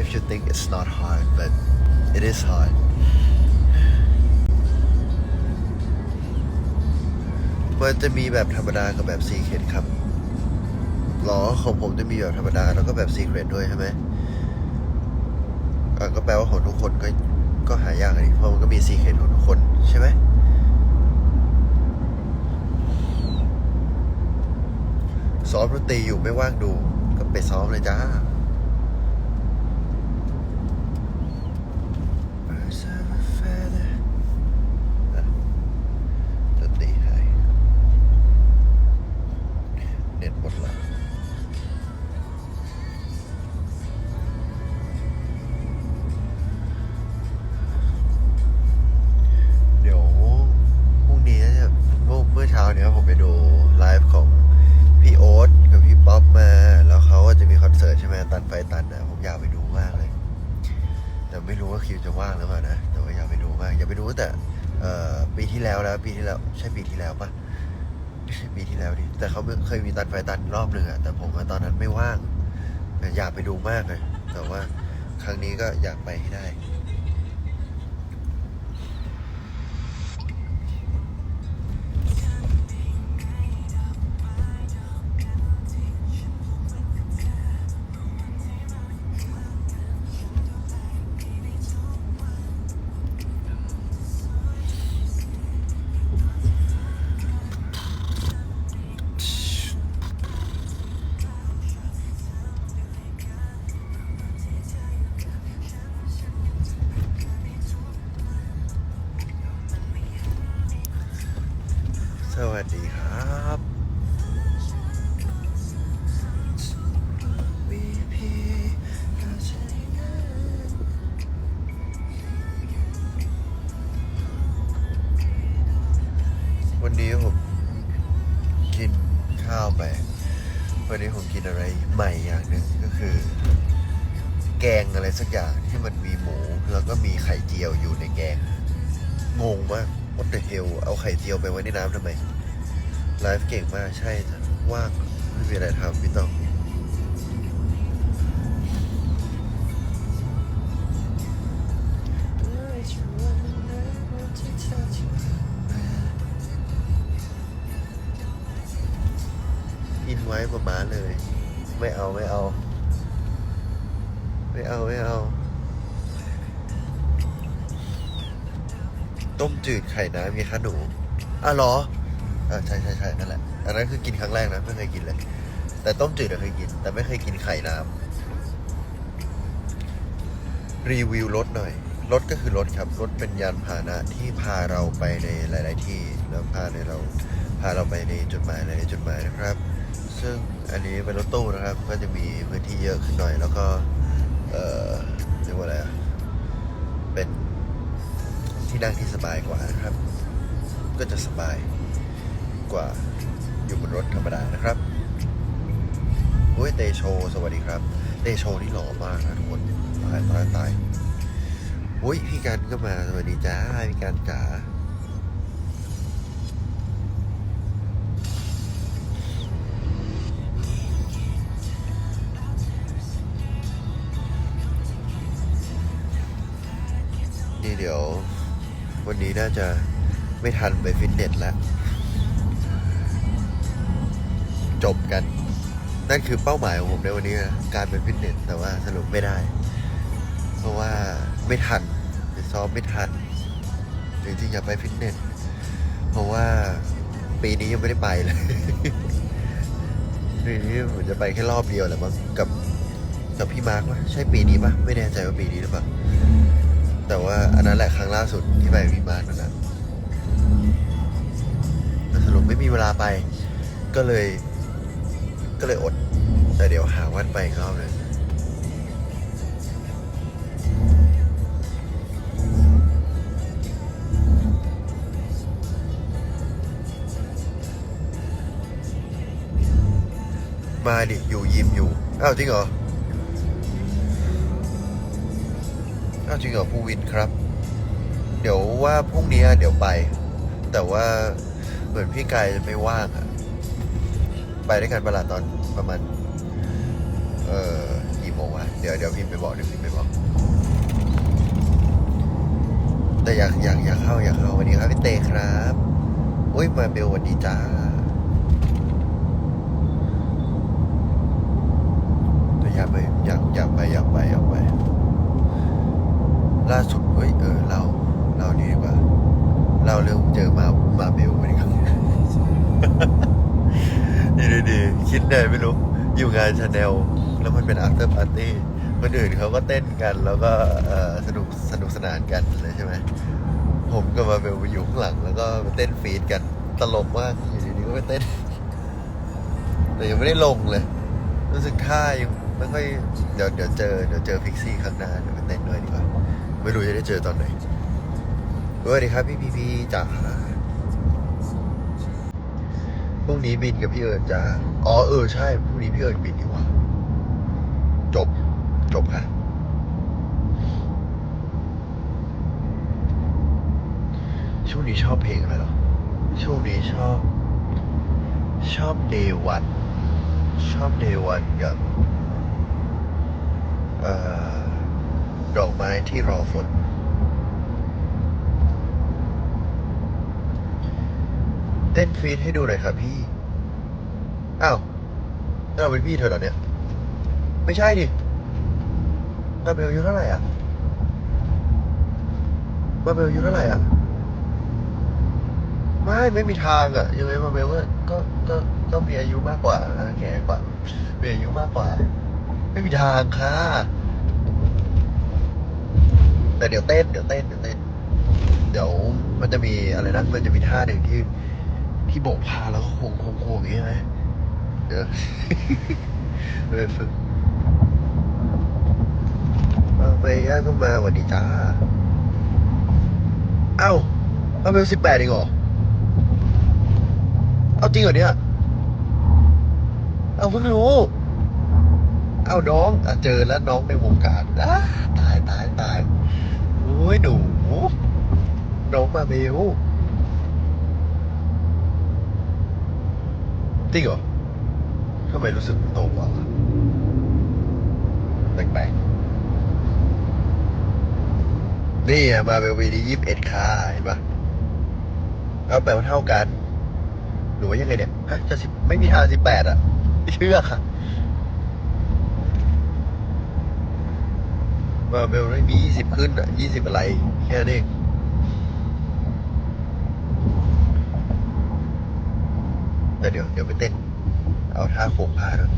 if you think it's not hard but it is hard มันจะมีแบบธรรมดากับแบบซีเคทครับหรอของผมจะมีแบบธรรมดาแล้วก็แบบซีเคทด้วยใช่ไหมก็แปลว่าของทุกคนก็ก็หายากเลยเพราะมันก็มีซีเคทของทุกคนใช่ไหมซ้อมดนตรีอยู่ไม่ว่างดู ก็ไปซ้อมเลยจ้า ตันไฟตันนะผมอยากไปดูมากเลย แต่ไม่รู้ว่าคิวจะว่างหรือเปล่านะแต่ว่าอยากไปดูมากอยากไปดูแต่เอ่อปีที่แล้วแล้วปีที่แล้วใช่ปีที่แล้วปะไม่ใช่ปีที่แล้วดิแต่เขาเคยมีตันไฟตันรอบหนึ่งอะแต่ผมว่าตอนนั้นไม่ว่าง แต่อยากไปดูมากเลย แต่ว่าครั้งนี้ก็อยากไปให้ได้ นนี้ผมกินอะไรใหม่อย่างหนึ่งก็คือ แกงอะไรสักอย่างที่มันมีหมูแล้วก็มีไข่เจียวอยู่ในแกงงงมาก what the hell เอาไข่เจียวไปไว้ในน้ำทำไมไลฟ์เก่งมากใช่จ้ะว่างไม่มีอะไรทำพี่ต้อง ไม่เอาไม่เอา ไม่เอาไม่เอา ต้มจืดไข่น้ำมีคะหนูอะหรออ่าใช่ใช่ใช่นั่นแหละอันนั้นคือกินครั้งแรกนะไม่เคยกินเลย แต่ต้มจืดเคยกิน แต่ไม่เคยกินไข่น้ำรีวิวรถหน่อยรถก็คือรถครับรถเป็นยานพาหนะที่พาเราไปในหลาย ๆ ที่แล้วพาในเราพาเราไปในจุดหมายหลายๆจุดหมายนะครับ ซึ่งอันนี้เป็นรถตู้นะครับ ก็จะมีพื้นที่เยอะขึ้นหน่อย แล้วก็เอ่อเรียกว่าอะไรเป็นที่นั่งที่สบายกว่านะครับ ก็จะสบายกว่าอยู่บนรถธรรมดานะครับโอ้ยเตโช สวัสดีครับ เตโชนี่หล่อมากนะทุกคนตายตายตายโอ้ยพี่กันก็มาสวัสดีจ้าพี่กันจ๋า นี้น่าจะไม่ทันไปฟิตเนสแล้ว จบกัน นั่นคือเป้าหมายของผมในวันนี้นะการไปฟิตเนส แต่ว่าสรุปไม่ได้ เพราะว่าไม่ทันไปซ้อมไม่ทันจริงๆอยากไปฟิตเนส เพราะว่าปีนี้ยังไม่ได้ไปเลยปีนี้ผมจะไปแค่รอบเดียวแหละมั้งกับกับพี่มาร์ควะใช่ปีนี้ปะไม่แน่ใจว่าปีนี้หรือเปล่า แต่ว่าอันนั้นแหละครั้งล่าสุดที่ไปกับพี่มาร์คนั่นนะแต่สรุปไม่มีเวลาไป ก็เลย ก็เลยอด แต่เดี๋ยวหาวันไปอีกรอบหนึงมาดิอยู่ยิมอยู่อ้าวจริงเหรอ อ้าวจริงเหรอภูวินครับ เดี๋ยวว่าพรุ่งนี้เดี๋ยวไป แต่ว่าเหมือนพี่กายจะไม่ว่างอะไปด้วยกันเวลาตอนประมาณ เอ่อกี่โมงวะเดี๋ยวเดี๋ยวพิมพ์ไปบอกเดี๋ยวพิมพ์ไปบอก แต่อยากอยากอยากเข้าอยากเข้าสวันนี้ครับพี่เตครับอุ้ยมาเบลสวันดีจ้าแต่อยากไปอยากอยากไปอยากไปอยากไป ล่าสุดเฮ้ยเออเราเรานี่ดีกว่าเราเรื่องเจอมามาเบลมาดีกว่าดีดีดีคิดเลยไม่รู้อยู่งานชาแนลแล้วมันเป็น after party คนอื่นเขาก็เต้นกันแล้วก็สนุกสนุกสนานกันเลยใช่ไหมผมกับมาเบลไปอยู่ข้างหลัง แล้วก็ไปเต้นฟีดกันตลกมากอยู่ดีๆก็ไปเต้น แต่ยังไม่ได้ลงเลย รู้สึกท่ายังไม่ค่อยเดี๋ยวเดี๋ยวเจอเดี๋ยวเจอพิกซี่ข้างหน้าเดี๋ยวไปเต้นด้วยดีกว่า ไม่รู้จะได้เจอตอนไหนสวัสดีครับพี่พีพีจ๋าพรุ่งนี้บินกับพี่เอิญจ้าอ๋อเออใช่พรุ่งนี้พี่เอิญบินดีกว่า จบ จบค่ะช่วงนี้ชอบเพลงอะไรหรอ ช่วงนี้ชอบ ชอบเดวัน ชอบเดวันกับเอ่อ ดอกไม้ที่รอฝนเต้นฟีดให้ดูหน่อยครับพี่ อ้าวเราเป็นพี่เธอเหรอเนี่ย ไม่ใช่ดิมาเบลอายุเท่าไหร่อะมาเบลอายุเท่าไหร่อะ ไม่ ไม่มีทางอะ ยังไงมาเบลก็ก็ ก็ต้องมีอายุมากกว่านะแก่กว่ามีอายุมากกว่า ไม่มีทางค่ะ แต่เดี๋ยวเต้นเดี๋ยวเต้นเดี๋ยวเต้นเดี๋ยวมันจะมีอะไรนะมันจะมีท่าหนึ่งที่ที่โบกพาแล้วก็โค้งโค้งโค้งอย่างนี้ใช่ไหมเดี๋ยวไปฝึกไปย่างเข้ามาสวัสดีจ้าเอ้าเอาเป็นสิบแปดเองเหรอเอาจริงเหรอเนี่ยเอาเพิ่งรู้ เอาน้องอเจอแล้วน้องในวงการอะตายตายตายโอ้ย ยหนู น้องมาเบลจริงเหรอทำไมรู้สึกโตกว่าแปลกๆนี่อะมาเบลวีดียี่สิบเอ็ดค่าเห็นปะเอาแปลว่าเท่ากัน หรือว่ายังไงเนี่ยฮะจะสิบไม่มีทางสิบแปดอะ ไม่เชื่อค่ะ มาเบลไม่มียี่สิบขึ้นอะยี่สิบอะไร แค่นี้แต่เดี๋ยวเดี๋ยวไปเต้น เอาท่าโขกผ้าด้วย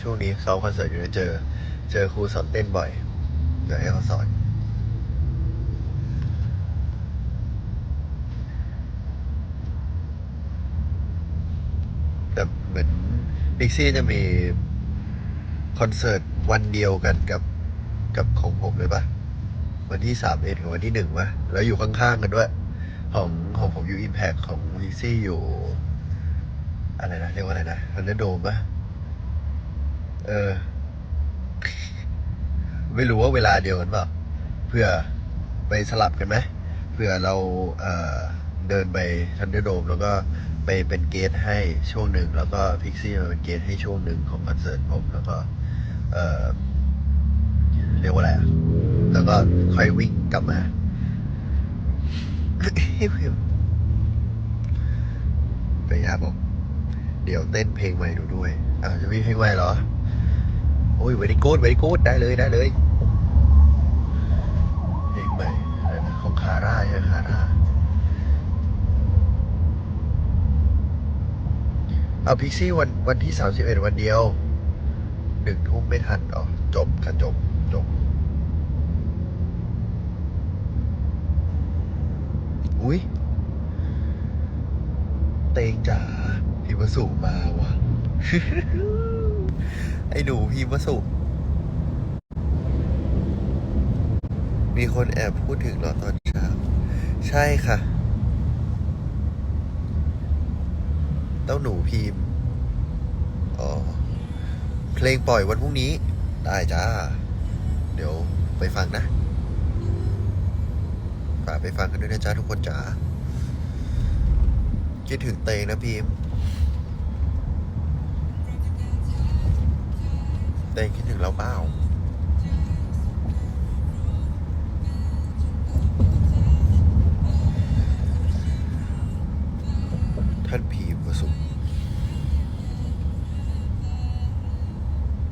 ช่วงนี้เขาคอนเสิร์ตอยู่นเจอ เจอครูสอนเต้นบ่อย เดี๋ยวให้เขาสอน แต่เหมือน ดิกซี่จะมีคอนเสิร์ตวันเดียวกันกับกับของผมเลยปะวันที่สามเอ็ดกับวันที่หนึ่งปะแล้วอยู่ข้างๆกันด้วย ของของผมอยู่อิมแพคของดิกซี่อยู่ อะไรนะเรียกว่าอะไรนะอันนั้นโดมปะเออ ไม่รู้ว่าเวลาเดียวกันเปล่าเพื่อไปสลับกันไหมเพื่อเราเอ่อ เดินไปทันเดอร์โดมแล้วก็ไปเป็นเกสให้ช่วงหนึ่ง แล้วก็พิกซี่มาเป็นเกสให้ช่วงหนึ่งของคอนเสิร์ตผมแล้วก็เออเรียกว่าอะไรอะแล้วก็ค่อยวิ่งกลับมาไปยาบอกเดี๋ยวเต้นเพลงใหม่ดูด้วยอ่าจะมีเพลงใหม่เหรอ โอ้ย very good very good ได้เลยได้เลย เพลงใหม่อะไรนะของคาร่าใช่คาร่า เอาพิกซี่วันวันที่สามสิบเอ็ดวันเดียวหนึ่งทุ่มไม่ทันอ๋อจบค่ะจบจบอุ้ยเตงจ๋าพิมพ์สุมาว่ะไอ้หนูพิมพ์สุมีคนแอบพูดถึงเหรอตอนเช้าใช่ค่ะ เต้าหนูพิมพ์อ๋อเพลงปล่อยวันพรุ่งนี้ ได้จ้า เดี๋ยวไปฟังนะฝากไปฟังกันด้วยนะจ้าทุกคนจ๋าคิดถึงเตงนะพิมพ์แต่คิดถึงเราเปล่าท่านผี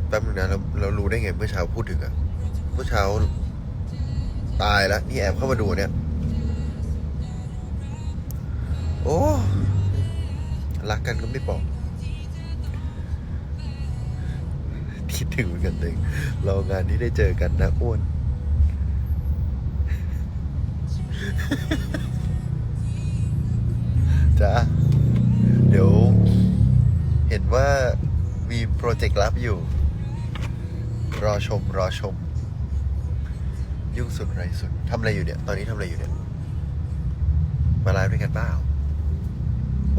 แป๊บนึงนะเราเรารู้ได้ไงเมื่อเช้าพูดถึงอะเมื่อเช้า ตายแล้วนี่แอบเข้ามาดูเนี่ย โอ้รักกันก็ไม่บอกคิดถึงเหมือนกันเองเรางานที่ได้เจอกันนะอ้วนจ้าเดี๋ยว เห็นว่ามีโปรเจกต์ลับอยู่ รอชม รอชม ยุ่งสุดไรสุดทำอะไรอยู่เนี่ย ตอนนี้ทำอะไรอยู่เนี่ย มาไลฟ์ด้วยกันเปล่า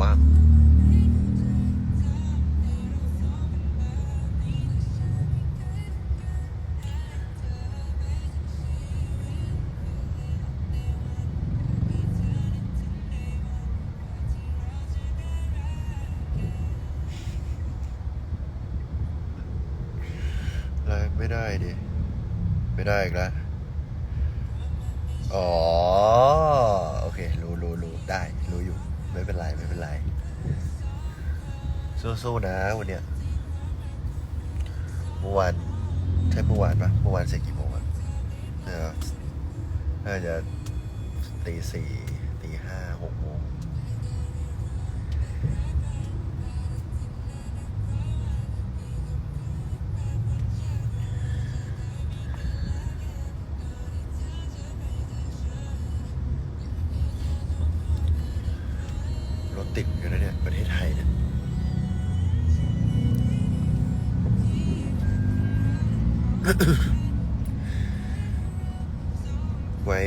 ว่าง ไม่ได้อีกแล้วอ๋อ โอเค รู้รู้รู้ได้ รู้อยู่ ไม่เป็นไร ไม่เป็นไร สู้ๆนะวันเนี้ยเมื่อวานใช่เมื่อวานปะเมื่อวานเสร็จกี่โมงอะเออน่าจะตีสี่ ไว้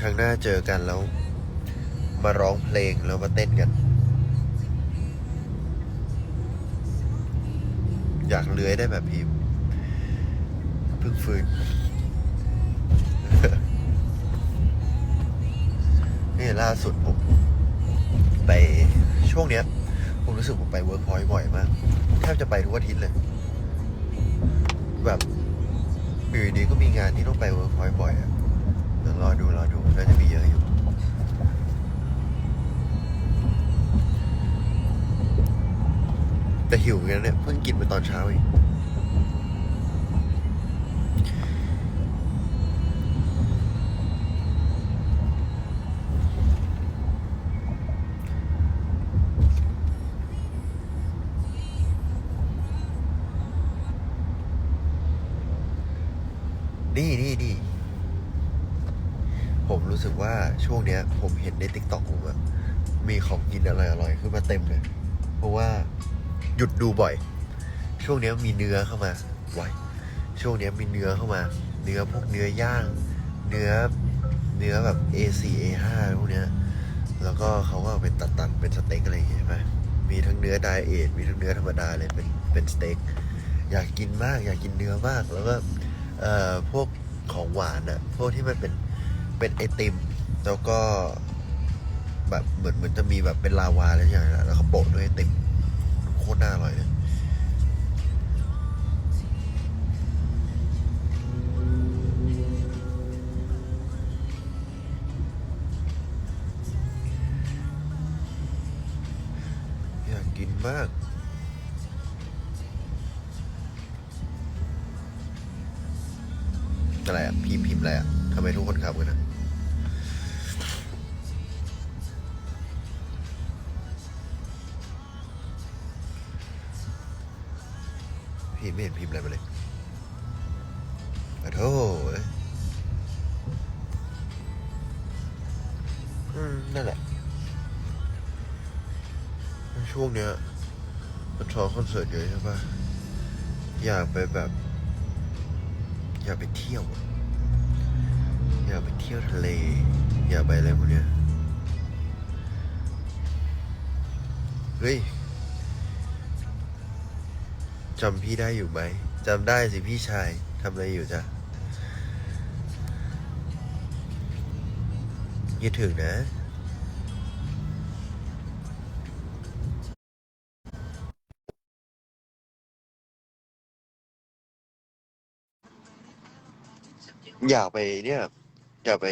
ครั้งหน้าเจอกันแล้ว มาร้องเพลงแล้วมาเต้นกัน อยากเลื้อยได้แบบพิมพ์เพิ่งฟื้นนี่ล่าสุดผมไปช่วงเนี้ย ผมรู้สึกผมไปเวิร์กพอยต์บ่อยมาก แทบจะไปทุกอาทิตย์เลย แบบ อยู่ดีก็มีงานที่ต้องไปเวิร์กพอยบ่อยอะเดี๋ยวรอดูรอดูน่าจะมีเยอะอยู่แต่หิวอนกันเนี่ยเพิ่งกินไปตอนเช้าเอง ว่าช่วงเนี้ย ผมเห็นในติ๊กต็อกผมอะมีของกินอะไรอร่อยๆขึ้นมาเต็มเลย เพราะว่าหยุดดูบ่อย ช่วงเนี้ยมีเนื้อเข้ามาไว้ช่วงเนี้ยมีเนื้อเข้ามา เนื้อพวกเนื้อย่างเนื้อเนื้อแบบ A4 A5 พวกเนี้ยแล้วก็เขาก็เอาเป็นตัดๆเป็นสเต็กอะไรอย่างเงี้ยใช่ไหมมีทั้งเนื้อไดเอทมีทั้งเนื้อธรรมดาเลยเป็นเป็นสเต็กอยากกินมากอยากกินเนื้อมากแล้วก็เอ่อพวกของหวานอะพวกที่มันเป็นเป็นไอติม แล้วก็แบบเหมือนเหมือนจะมีแบบเป็นลาวาอะไรอย่างเงี้ยแล้วเขาโปะด้วยติมโคตรน่าอร่อยเลยอยากกินมากอะไรอะพิมพ์พิมพ์อะไรอะทำไมทุกคนขับกันอะ พี่ไม่เห็นพิมพ์อะไรมาเลยขอโทษอืมนั่นแหละ ช่วงเนี้ยมันชอคอนเสิร์ตเยอะใช่ปะอยากไปแบบ อยากไปเที่ยว อยากไปเที่ยวทะเล อยากไปอะไรพวกเนี้ย เฮ้ย จำพี่ได้อยู่ไหมจำได้สิพี่ชายทำอะไรอยู่จ๊ะย่าถึงนะอยากไปเนี่ยอยากไป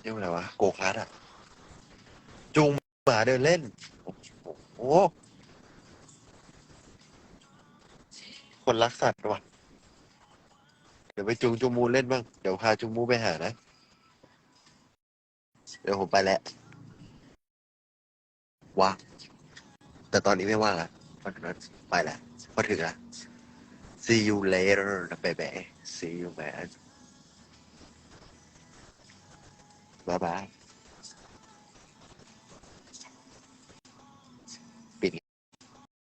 เรียกว่าอะไรวะ โกคาร์ดอะจูงหมาเดินเล่น โอ้โห คนรักสัตว์ว่ะ เดี๋ยวไปจูงจูมูเล่นบ้าง เดี๋ยวพาจูมูไปหานะ เดี๋ยวผมไปแล้วว่างแต่ตอนนี้ไม่ว่างละเพราะฉะนั้นไปแล้วพอถึงละ see you later นะ baby see you man bye bye